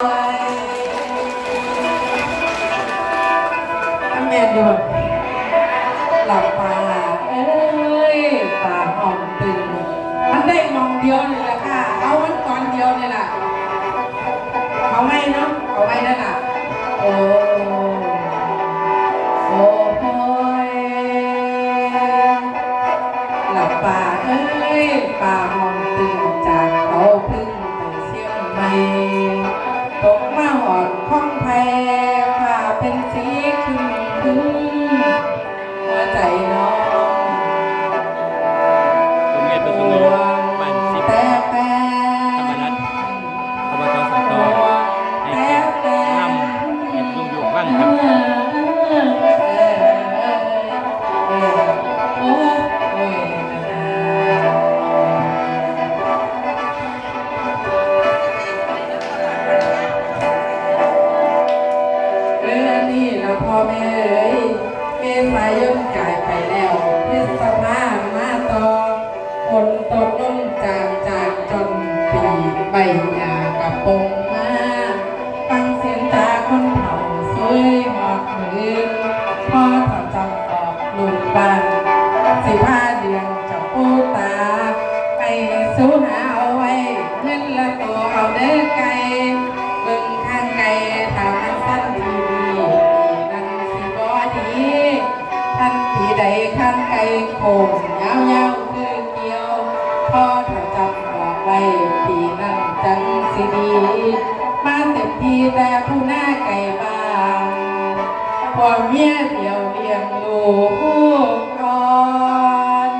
น้ำแมนดูหลับตาเอ้ยตาหอมตึงมันได้มองเดียวเลยล่ะค่ะ เอามันตอนเดียวนี่แหละ เออนี่เราพ่อแม่เอ้ยเมษายนจ่ายไปแล้วพฤษภามาต่อฝนตกลงจากจากจนปีใบหญ้ากระปงางไกลโคงยาวๆคือเกี่ยวพ่อถ้าจำออกไว้ปีนั้นจังสิดีมาเต็มทีแต่ผู้หน้าไก่บ้านพ่อเมียเดียวเลี้ยงลูกก่อน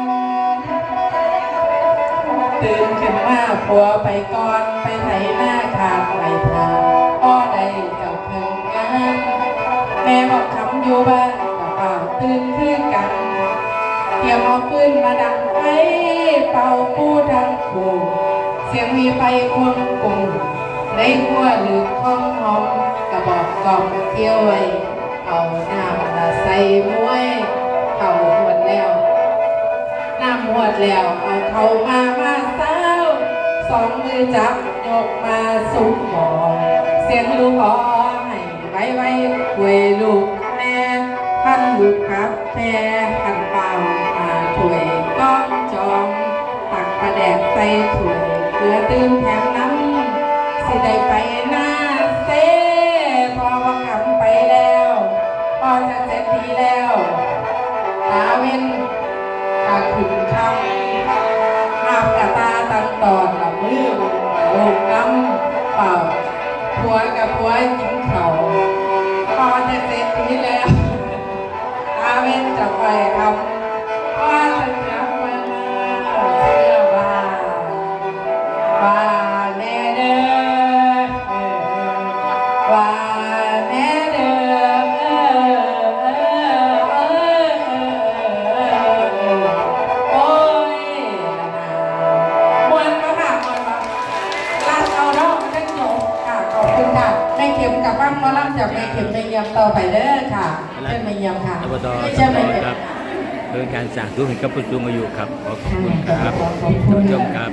ตื่นขึ้นมาผัวไปก่อนไปไถหน้าขาดไหล สียมเอาปืนมาดังไฟเป่าผู้ดังคู่เสียงมีไฟควงกุ่งในหัวหรือข้องหอมกระบอกก่อมเที่ยวไว้เอาน้ำมาใส่มวยเข่าหวดแล้วน้ำหวดแล้วเอาเขามามาเศร้าสองมือจับยกมาสุกหมอเสียงลูกขอให้ไว้ไว้คุยลูก ประแดกใส่ถ้วยเพื่อตื่นแถมน้ำสิได้ไปหน้าเซ่พอว่ากำไปแล้วพอจะเสร็จดีแล้วตาเว้นตาขุนคำหาบกะตาตังตอนละมือลูกน้ำเป่าผัวกับผัวกินเขาพอจะเสร็จนี้แล้วตาเว้นจะไปทำ ม่เข็มกับบ้านหมอลำจากแม่เข็มแม่เยี่ยมต่อไปเด้อค่ะเชิญแม่เยี่ยมค่ะอบตไม่สัใช่งตแม่อเข็มครับค่ะเรื่องการสั่งตู้ให้กับผู้สูงอายุครับขอขอบคุณครับขอบคุณท่านผู้ชมค่ะครับ